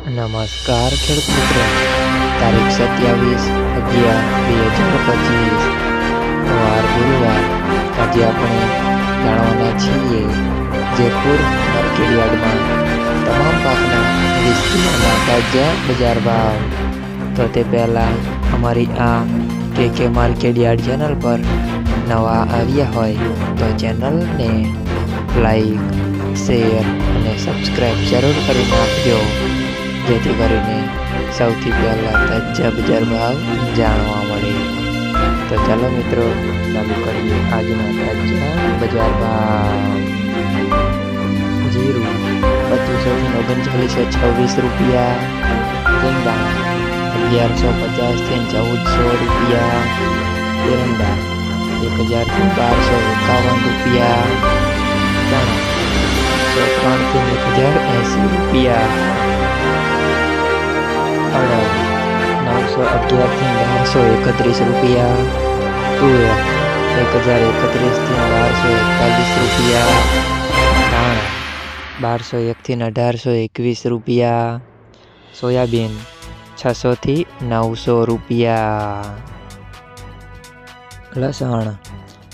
નમસ્કાર ખેડૂત મિત્રો તારીખ સત્યાવીસ અગિયાર બે હજાર પચીસ. વાર ગુરુવાર. આજે આપણે જાણવાના છીએ જયપુર માર્કેટ યાર્ડમાં તમામ પાકના વીસ તાજા બજાર ભાવ. તો તે પહેલાં અમારી આ કે કે માર્કેટ યાર્ડ ચેનલ પર નવા આવ્યા હોય તો ચેનલને લાઈક, શેર અને સબસ્ક્રાઈબ જરૂર કરી નાખજો. જેથી કરીને સૌથી પહેલાં તાજા બજાર ભાવ જાણવા મળે. તો ચાલો મિત્રો, ચાલુ કરીએ આજના તાજા બજાર ભાવ જીરું બત્રીસો ઓગણચાલીસો છવ્વીસ રૂપિયા. ઝીંગા અગિયારસો પચાસથી ચૌદસો રૂપિયા. એરંડા એક હજારથી બારસો એકાવન રૂપિયા. ચણા ત્રણથી એક હજાર એંસી રૂપિયા. અડદ નવસો અગિયારથી બારસો એકત્રીસ રૂપિયા. તુવેર એક હજાર એકત્રીસથી બારસો એકતાલીસ રૂપિયા. ધાણા બારસો એકથી અઢારસો એકવીસ રૂપિયા. સોયાબીન છસોથી નવસો રૂપિયા. લસણ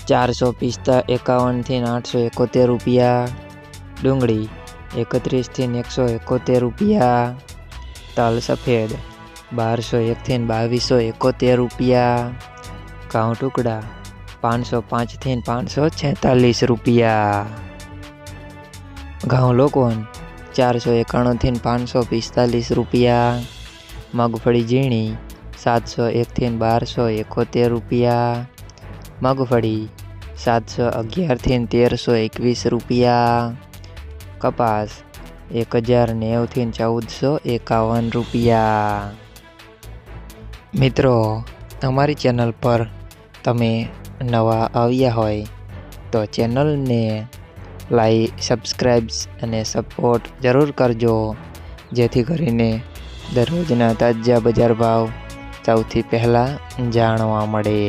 ચારસો પિસ્તા એકાવનથી આઠસો એકોતેર રૂપિયા. ડુંગળી એકત્રીસથી એકસો એકોતેર રૂપિયા. તલ સફેદ બારસો એકથી બાવીસો એકોતેર રૂપિયા ઘઉં ટુકડા, પાંચસો પાંચથી પાંચસો છેતાલીસ રૂપિયા. ઘઉં લોકોન ચારસો એકાણુંથી પાંચસો પિસ્તાલીસ રૂપિયા. મગફળી ઝીણી, સાતસો એકથી બારસો એકોતેર રૂપિયા. મગફળી, સાતસો અગિયારથી તેરસો એકવીસ રૂપિયા. કપાસ એક હજાર નેવથી ચૌદસો એકાવન રૂપિયા. મિત્રો અમારી ચેનલ પર તમે નવા આવ્યા હોય તો ચેનલને લાઈક સબસ્ક્રાઈબ્સ અને સપોર્ટ જરૂર કરજો, જેથી કરીને દરરોજના તાજા બજાર ભાવ સૌથી પહેલાં જાણવા મળે.